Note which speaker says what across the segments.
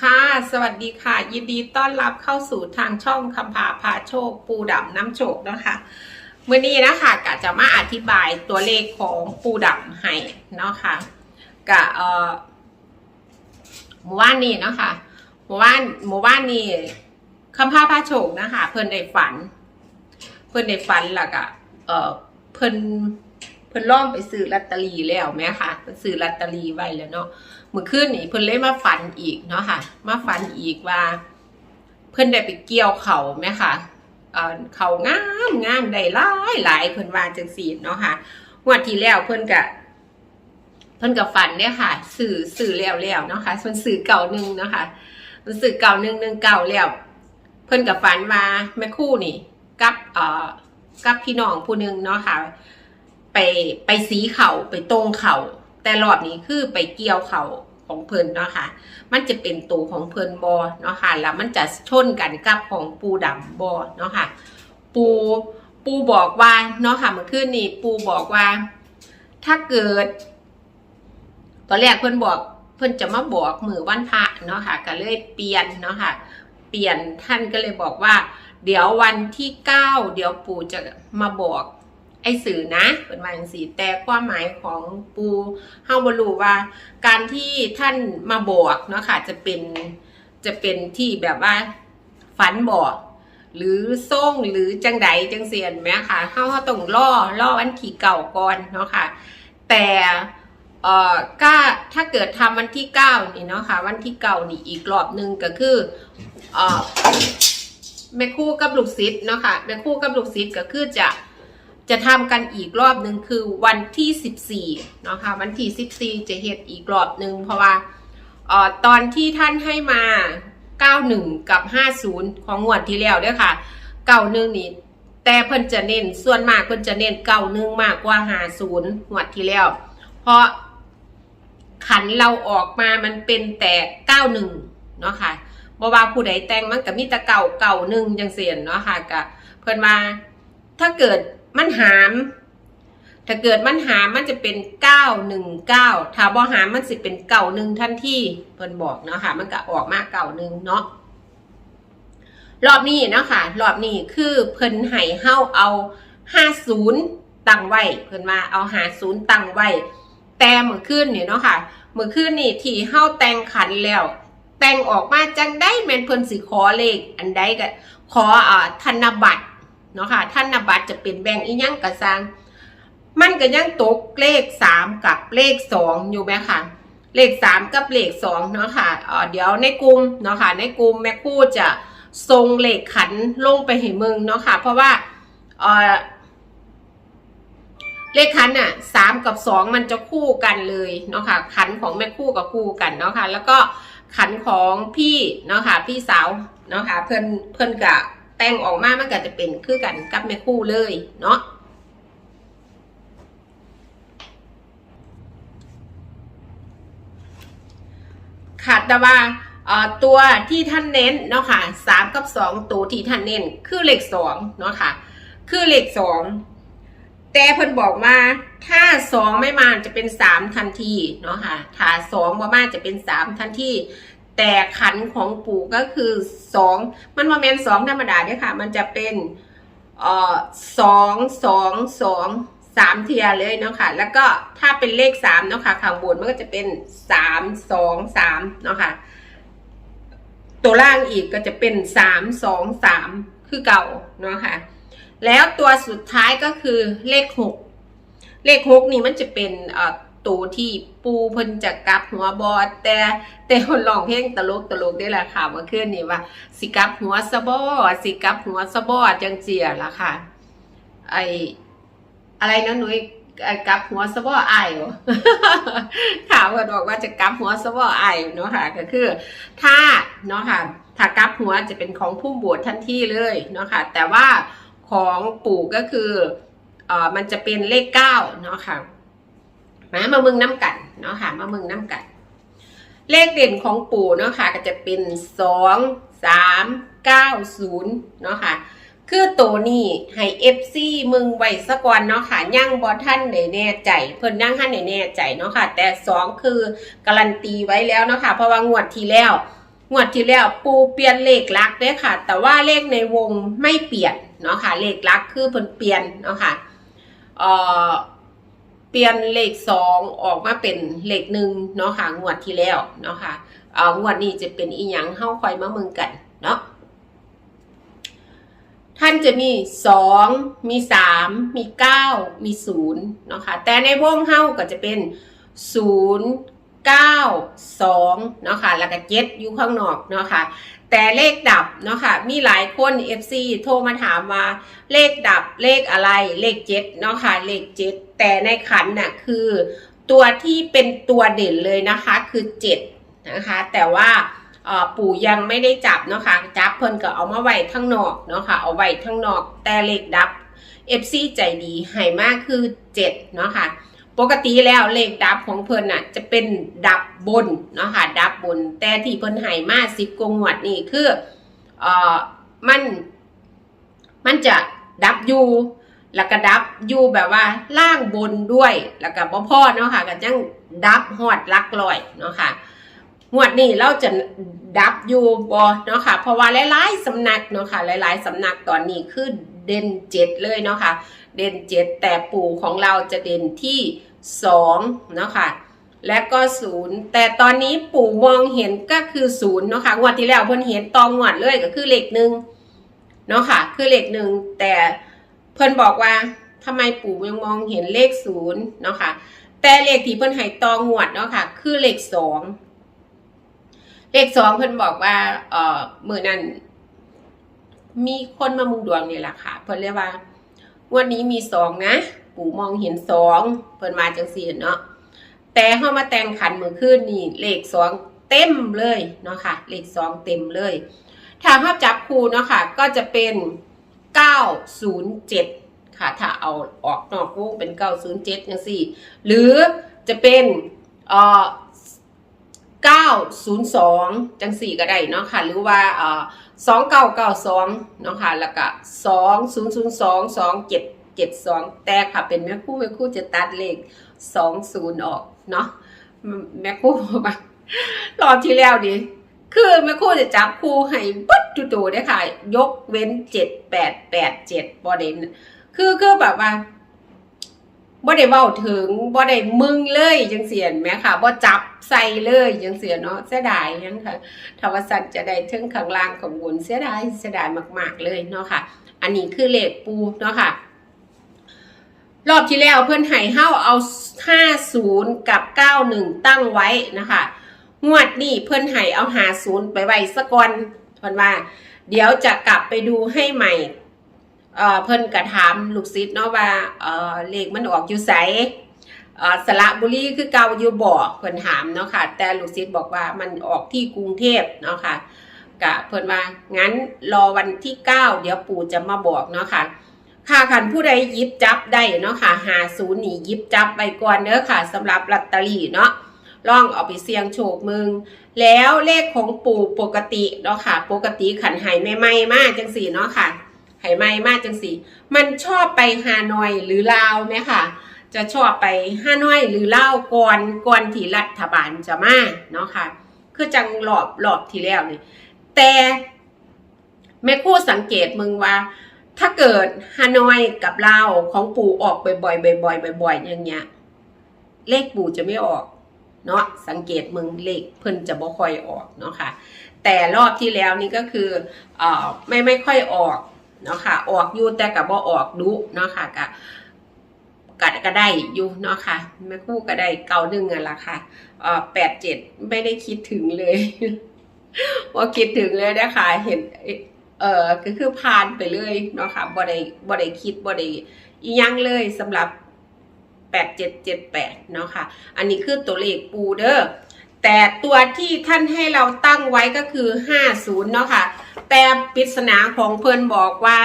Speaker 1: ค่ะ สวัสดีค่ะ ยินดีต้อนรับเข้าสู่ทางช่องคำพาพาโชค ปูดำน้ำโชคนะคะเมื่อนี้นะคะกะจะมาอธิบายตัวเลขของปูดำให้เนาะค่ะกะเอ่อหมู่บ้านนี้เนาะค่ะหมู่บ้านหมู่บ้านนี้คำพาพาโชคนะคะ เพิ่นได้ฝัน เพิ่นได้ฝันแล้วก็เอ่อเพิ่น พิ่นล่องไปซื้อลอตเตอรี่แล้วแม่ค่ะเพิ่นซื้อลอตเตอรี่ไว้แล้วเนาะเมื่อคืนนี่เพิ่นเลยมาฝันอีกเนาะค่ะ มาฝันอีกว่า เพิ่นได้ไปเกี่ยวเขาไหมค่ะเอ่อเขางามงามได้หลายหลายเพิ่นว่าจังซี่เนาะค่ะงวดที่แล้วเพิ่นก็เพิ่นก็ฝันเนี่ยค่ะ สื่อสื่อแล้วแล้วเนาะค่ะส่วนสื่อเก่าหนึงเนาะค่ะมันสื่อเก่าหนึงหนึงเก่าแล้วเพิ่นก็ฝันว่าแม่คู่นี่ กับเอ่อกับพี่น้องผู้หนึงเนาะค่ะ ไปไปสีเข่าไปตรงเข่าแต่รอบนี้คือไปเกี่ยวเข่าของเพิ่นเนาะค่ะ มันจะเป็นตัวของเพิ่นบอเนาะค่ะแล้วมันจะชนกันกับของปูดำบอเนาะค่ะ ปูปูบอกว่าเนาะค่ะเมื่อคืนนี้ปูบอกว่า ถ้าเกิด ตอนแรกเพิ่นบอก เพิ่นจะมาบอกมือวันพระเนาะค่ะ ก็เลยเปลี่ยนเนาะค่ะ เปลี่ยนท่านก็เลยบอกว่า เดี๋ยววันที่เก้าเดี๋ยวปู่จะมาบอก ไอ้สื่อนะเป็นว่าอย่างสีแต่ความหมายของปูเฮาบรูว่า การที่ท่านมาบอกเนาะค่ะจะเป็นจะเป็นที่แบบว่าฝันบอกหรือส่งหรือจังใดจังเสียนไหมคะเฮาเฮาต้องล่อล่อวันที่เก่าก่อนเนาะค่ะ แต่เอ่อก็ถ้าเกิดทำวันที่เก้านี่เนาะค่ะ วันที่เก้านี่อีกรอบหนึ่งก็คือเอ่อแม่คู่กับลูกศิษย์เนาะค่ะแม่คู่กับลูกศิษย์ก็คือจะ จะทำกันอีกรอบหนึ่งคือวันที่ 14เนาะค่ะวันที่ 14 จะเฮ็ดอีกรอบหนึ่งเพราะว่าออตอนที่ท่านให้มา 91 กับ 50 ของงวดที่แล้วเด้อค่ะ91นี่แต่เพิ่นจะเน้นส่วนมากเพิ่นจะเน้น91มากกว่า50งวดที่แล้ว เพราะขันเราออกมามันเป็นแต่91เนาะค่ะบ่ว่าผู้ใดแต่งมันก็มีแต่เก่าเก่าหนึ่งจังเสียนเนาะค่ะก็เพิ่นมาถ้าเกิด มันหาม ถ้าเกิดมันหามมันจะเป็นเก้าหนึ่งเก้าถ้าบ่หามมันสิเป็นเก่าหนึ่งทันทีเพิ่นบอกเนาะค่ะ มันก็ออกมาเก่าหนึ่งเนาะรอบนี้เนาะค่ะ รอบนี้คือเพิ่นให้เฮาเอาห้าศูนย์ตั้งไว้เพิ่นมาเอาหาศูนย์ตั้งไว้ แต่เมื่อคืนนี่เนาะค่ะเมื่อคืนนี่ที่เฮาแต่งขันแล้ว แต่งออกมาจังได้แม่นเพิ่นสิขอเลข อันใดก็ขออ่าธนบัตร เนาะค่ะท่านนบัตรจะเป็นแบ่งอียังกระซังมันก็ยังตกเลขสามกับเลขสองอยู่ไหมค่ะ เลขสามกับเลขสองเนาะค่ะเเดี๋ยวในกลุ่มเนาะค่ะในกลุ่มแม่คู่จะทรงเลขขันลงไปให้มึงเนาะค่ะ เพราะว่าเเลขขันอะสามกับสองมันจะคู่กันเลยเนาะค่ะขันของแม่คู่กับคู่กันเนาะค่ะแล้วก็ขันของพี่เนาะค่ะพี่สาวเนาะค่ะเพื่อนเพื่อนกะ แต่งออกมามันก็จะเป็นคือกันกับแม่คู่เลยเนาะค่ะแต่ว่าตัวที่ท่านเน้นเนาะค่ะสามกับสองตัวที่ท่านเน้นคือเลขสองเนาะค่ะ คือเลขสองแต่เพิ่นบอกว่าถ้าสองไม่มาจะเป็นสามทันทีเนาะค่ะถ้าสองมามาจะเป็นสามทันที แต่ขันของปู่ก็คือสองมันว่าแมนสองธรรมดาเนี่ยค่ะ มันจะเป็นเอ่อสองสองสองสามเทียเลยเนาะค่ะ แล้วก็ถ้าเป็นเลขสามเนาะค่ะข้างบนมันก็จะเป็นสามสองสามเนาะค่ะ ตัวล่างอีกก็จะเป็นสามสองสามคือเก่าเนาะค่ะ แล้วตัวสุดท้ายก็คือเลขหกเลขหกนี่มันจะเป็นเอ่อ ตัวที่ปูเพิ่นจะกลับหัวบอดแต่แต่คนร้องเพลงตลกตลกได้แหละค่ะเมื่อคืนนี่ว่า สิกลับหัวสะบอสิกลับหัวสะบอจังเจียละค่ะ ไออะไรนะหนุ่ยกลับหัวสะบอไอายเหรอค่ะเพิ่นบอกว่าจะกลับหัวสะบอไอเนาะค่ะก็คือถ้าเนาะค่ะถ้ากลับหัวจะเป็นของผู้บวชทันทีเลยเนาะค่ะแต่ว่าของปู่ก็คือเออมันจะเป็นเลขเก้าเนาะค่ะ มามามึงน้ำกันเนาะค่ะ มามึงน้ำกัน เลขเด่นของปู่เนาะค่ะ ก็จะเป็นสองสามเก้าศูนย์เนาะค่ะ คือตัวนี้ให้ FC มึงไว้สะก่อนเนาะค่ะยังบ่ท่านได้แน่ใจ เพิ่นยังท่านได้แน่ใจเนาะค่ะ แต่สองคือการันตีไว้แล้วเนาะค่ะ เพราะว่างวดที่แล้วงวดที่แล้วปูเปลี่ยนเลขลักษณ์เด้ค่ะ แต่ว่าเลขในวงไม่เปลี่ยนเนาะค่ะ เลขลักคือเพิ่นเปลี่ยนเนาะค่ะเอ่อ ปลี่ยนเลขสองออกมาเป็นเลขหนึ่งเนาะค่ะงวดที่แล้วเนาะค่ะเอ่องวดนี้จะเป็นอีหยังเฮาคอยมาเมืองกันเนาะท่านจะมีสองมีสามมีเก้ามีศูนย์เนาะค่ะแต่ในวงเฮาก็จะเป็นศูนย์เก้าสองเนาะค่ะแล้วก็เจ็ดอยู่ข้างนอกเนาะค่ะ แต่เลขดับเนาะค่ะมีหลายคน FC โทรมาถามว่าเลขดับเลขอะไรเลขเจ็ดเนาะค่ะเลขเจ็ดแต่ในขันน่ะคือตัวที่เป็นตัวเด่นเลยนะคะคือเจ็ดนะคะแต่ว่าปู่ยังไม่ได้จับเนาะค่ะจับเพิ่นก็เอามาไว้ทั้งนอกเนาะค่ะเอาไว้ทั้งนอกแต่เลขดับ FC ใจดีให้มากคือ 7 เนาะค่ะ ปกติแล้วเลขดับของเพิ่นน่ะ จะเป็นดับบนเนาะค่ะดับบน แต่ที่เพิ่นให้มา10กว่างวดนี่คือเอ่อมัน มันจะดับอยู่แล้วก็ดับอยู่แบบว่าล่างบนด้วย แล้วก็บ่พอเนาะค่ะก็จังดับฮอดลักร้อยเนาะค่ะงวดนี้เราจะดับอยู่บอเนาะค่ะ เพราะว่าหลายๆสำนักเนาะค่ะหลาย ๆสำนักตอนนี้คือ เด่นเจ็ดเลยเนาะค่ะ เด่นเจ็ดแต่ปู่ของเราจะเด่นที่สองเนาะค่ะและก็ศูนย์แต่ตอนนี้ปู่มองเห็นก็คือศูนย์เนาะค่ะงวดที่แล้วเพิ่นเห็นตองงวดเลยก็คือเลขหนึ่งเนาะค่ะ คือเลขหนึ่งแต่เพิ่นบอกว่าทำไมปู่ยังมองเห็นเลขศูนย์เนาะค่ะ แต่เลขที่เพิ่นให้ตองงวดเนาะค่ะ คือเลขสองเลขสองเพิ่นบอกว่าเออมือนั้น มีคนมามุงดวงนี่แหละค่ะ เพิ่นเรียกว่างวันนี้มีสองนะ ปู่มองเห็นสองเพิ่นมาจังสี่เนาะแต่เข้ามาแต่งขันมือขึ้นนี่เลขสองเต็มเลยเนาะค่ะ เลขสองเต็มเลยถ้าเขาจับคู่เนาะค่ะ ก็จะเป็นเก้าศูนย์เจ็ดค่ะ ถ้าเอาออกนอกวงเป็นเก้าศูนย์เจ็ดจังสี่หรือจะเป็นเอ่อ 902 จังสี่ก็ได้เนาะค่ะ หรือว่าเอ่อ2992เนาะค่ะ แล้วก็2002 2772 แต่ค่ะ เป็นแม่ครู่แม่ครู่จะตัดเลข 20 ออกเนาะ แม่ครู่บอกว่ารอบที่แล้วดิคือแม่ครู่จะจับคู่ให้ปึ๊ดจู่ๆเนี่ยค่ะ ยกเว้น 7887บ่ได้คือคือแบบว่า บ่ได้เว้าถึงบ่ได้มึงเลยจังเสียนแหมค่ะบ่จับใส่เลยจังเสียเนาะเสียดายยังค่ะทวสัตจะได้ถึงข้างล่างของบนเสียดายเสียดายมาก ๆเลยเนาะค่ะ อันนี้คือเลขปูเนาะค่ะ รอบที่แล้วเพื่อนให้เฮาเอา50กับ91ตั้งไว้นะคะงวดนี้เพื่อนให้เอา50ไปไว้สะก่อนเพิ่นว่า เดี๋ยวจะกลับไปดูให้ใหม่ เอ่อเพิ่นกระถามลูกศิษย์เนาะว่าเอ่อเลขมันออกอยู่ไสเอ่อสระบุรีคือเก่าอยู่บ่เพิ่นถามเนาะค่ะ แต่ลูกศิษย์บอกว่ามันออกที่กรุงเทพเนาะค่ะกะเพิ่นว่างั้นรอวันที่9เดี๋ยวปู่จะมาบอกเนาะค่ะค่ะคันผู้ใดยิบจับได้เนาะค่ะ50นี่หยิบจับไว้ก่อนเด้อค่ะสำหรับลอตเตอรี่เนาะลองเอาไปเสี่ยงโชคมึง แล้วเลขของปู่ปกติเนาะค่ะ ปกติขันหายใหม่ๆมากจังสี่เนาะค่ะ ไหไหม้มากจังสิมันชอบไปฮานอยหรือลาวไหมค่ะ จะชอบไปฮานอยหรือลาวก่อนก่อนที่รัฐบาลจะมาเนาะค่ะ คือจังหลอบหลอบที่แล้วนี่แต่แม่คู่สังเกตมึงว่า ถ้าเกิดฮานอยกับลาวของปู่ออกบ่อยๆบ่อยๆบ่อยๆอย่างเงี้ยเลขปู่จะไม่ออกเนาะสังเกตมึงเลขเพิ่นจะบ่ค่อยออกเนาะค่ะ แต่รอบที่แล้วนี่ก็คือเอ่อไม่ไม่ค่อยออก เนาะค่ะออกอยู่แต่กับบ่ออกดุเนาะค่ะกะกัดก็ได้อยู่เนาะค่ะแม่คู่ก็ได้เก่าหนึ่งอะละค่ะเออแปดเจ็ดไม่ได้คิดถึงเลยว่าคิดถึงเลยนะคะเห็นเออก็คือผ่านไปเลยเนาะค่ะบ่ได้บ่ได้คิดบ่ได้อียังเลยสำหรับแปดเจ็ดเจ็ดแปดเนาะค่ะ อันนี้คือตัวเลขปูเด้อ แต่ตัวที่ท่านให้เราตั้งไว้ก็คือห้าศูนย์เนาะค่ะ แต่ปริศนาของเพิ่นบอกว่า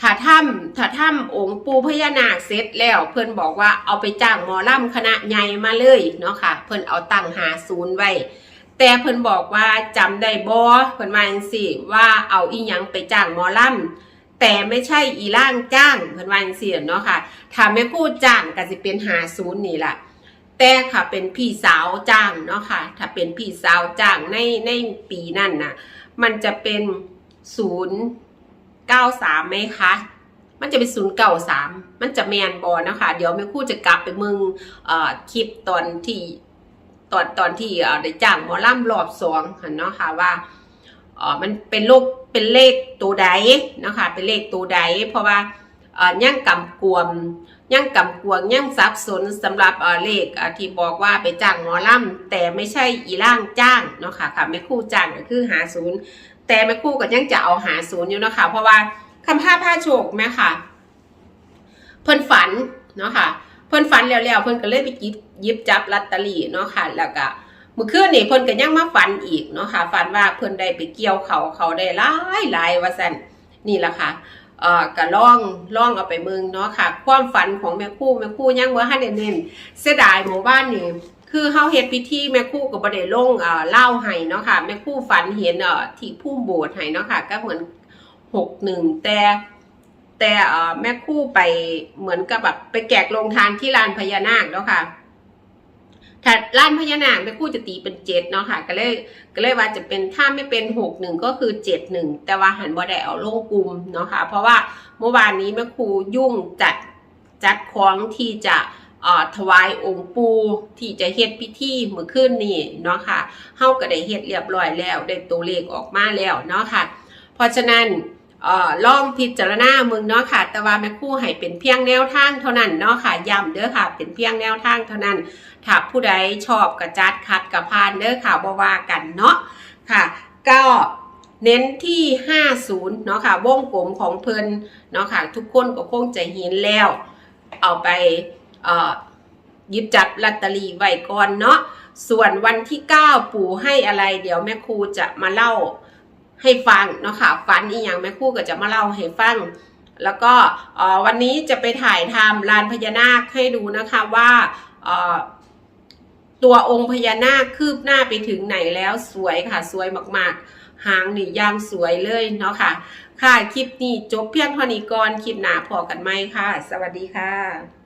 Speaker 1: ถ้าถ้ำถ้าถ้ำองค์ปูพญานาคเสร็จแล้ว เพิ่อนบอกว่าเอาไปจ้างหมอล่ำคณะใหญ่มาเลยเนาะค่ะ เพิ่อนเอาตั้งหาศูนย์ไว้ แต่เพิ่นบอกว่าจำได้บ่เพิ่นว่าจังซี่ว่าเอาอีหยังไปจ้างหมอลำแต่ไม่ใช่อีล่างจ้างเพิ่นว่าจังซี่เนาะค่ะถ้าแม่คู่จ้างก็สิเป็น50นี่ล่ะ แต่ค่ะ เป็นพี่สาวจ้างเนาะค่ะ ถ้าเป็นพี่สาวจ้างในในปีนั่นน่ะ มันจะเป็นศูนย์เก้าสามไหมคะมันจะเป็นศูนย์เก้าสามมันจะแมนบอลนะคะ เดี๋ยวแม่คู่จะกลับไปมึงเอ่อคลิปตอนที่ตอนตอนที่เอ่อได้จ้างหมอล่ำรอบสองเนาะค่ะว่าเอ่อมันเป็นลูกเป็นเลขตัวใดนะคะเป็นเลขตัวใดเพราะว่า ย่างกำกวมยังกำกวงยังสับสนสำหรับเลขที่บอกว่าไปจ้างหมอลำแต่ไม่ใช่อีร่างจ้างเนาะค่ะค่ะแม่คู่จ้างก็คือหาศูนย์แต่แม่คู่ก็ยังจะเอาหาศูนย์อยู่เนาะค่ะเพราะว่าคำผ้าผ้าโชคแม่ค่ะ เพิ่นฝันเนาะค่ะเพิ่นฝันแล้วแล้วเพิ่นก็เลยไปยิบยิบจับลอตเตอรี่เนาะค่ะแล้วก็เมื่อคืนนี่เพิ่นก็ยังมาฝันอีกเนาะค่ะฝันว่าเพิ่นได้ไปเกี่ยวเขาเขาได้หลายหลายว่าซั่นนี่แหละค่ะ เอ่อก็ล่องล่องเอาไปเมืองเนาะค่ะ ความฝันของแม่คู่แม่คู่ยังบ่ทันได้เน้นเสียดายหมู่บ้านนี่คือเฮาเฮ็ดพิธีแม่คู่ก็บ่ได้ลงเอ่อเล่าให้เนาะค่ะแม่คู่ฝันเห็นเอ่อที่พุ่มโบสถ์ให้เนาะค่ะ ก็เหมือน61แต่แต่เอ่อแม่คู่ไปเหมือนกับแบบไปแกกลงทานที่ลานพญานาคเนาะค่ะ ถ้าลานพญานาคแม่คู่จะตีเป็นเจ็ดเนาะค่ะ ก็เลยก็เลยว่าจะเป็นถ้าไม่เป็นหกหนึ่งก็คือเจ็ดหนึ่งแต่ว่าหันบ่ได้เอาลงกลุ่มเนาะค่ะ เพราะว่าเมื่อวานนี้แม่ครูยุ่งจัดจัดของที่จะอ่อถวายองค์ปูที่จะเฮ็ดพิธีเมื่อคืนนี้เนาะค่ะเฮาก็ได้เฮ็ดเรียบร้อยแล้วได้ตัวเลขออกมาแล้วเนาะค่ะ เพราะฉะนั้น เอ่อลองพิจารณามึงเนาะค่ะ แต่ว่าแม่ครูให้เป็นเพียงแนวทางเท่านั้นเนาะค่ะย้ำเด้อค่ะ เป็นเพียงแนวทางเท่านั้น ถ้าผู้ใดชอบกระจัดคัดกระพานเด้อค่ะบ่ว่ากันเนาะค่ะ ก็เน้นที่ 50 เนาะค่ะ วงกลมของเพิ่นเนาะค่ะ ทุกคนก็คงจะเห็นแล้ว เอาไปเอ่อยิบจับลอตเตอรี่ไว้ก่อนเนาะส่วนวันที่ 9 ปู่ให้อะไร เดี๋ยวแม่ครูจะมาเล่า ให้ฟังเนาะค่ะฝันอีหยังแม่ครูก็จะมาเล่าให้ฟัง แล้วก็วันนี้จะไปถ่ายทำลานพญานาคให้ดูนะคะว่าตัวองค์พญานาคคืบหน้าไปถึงไหนแล้วสวยค่ะสวยมากๆ หางนี่ย่างสวยเลยเนาะค่ะ ค่ะคลิปนี้จบเพียงเท่านี้ก่อนคลิปหน้าพอกันไหมค่ะ สวัสดีค่ะ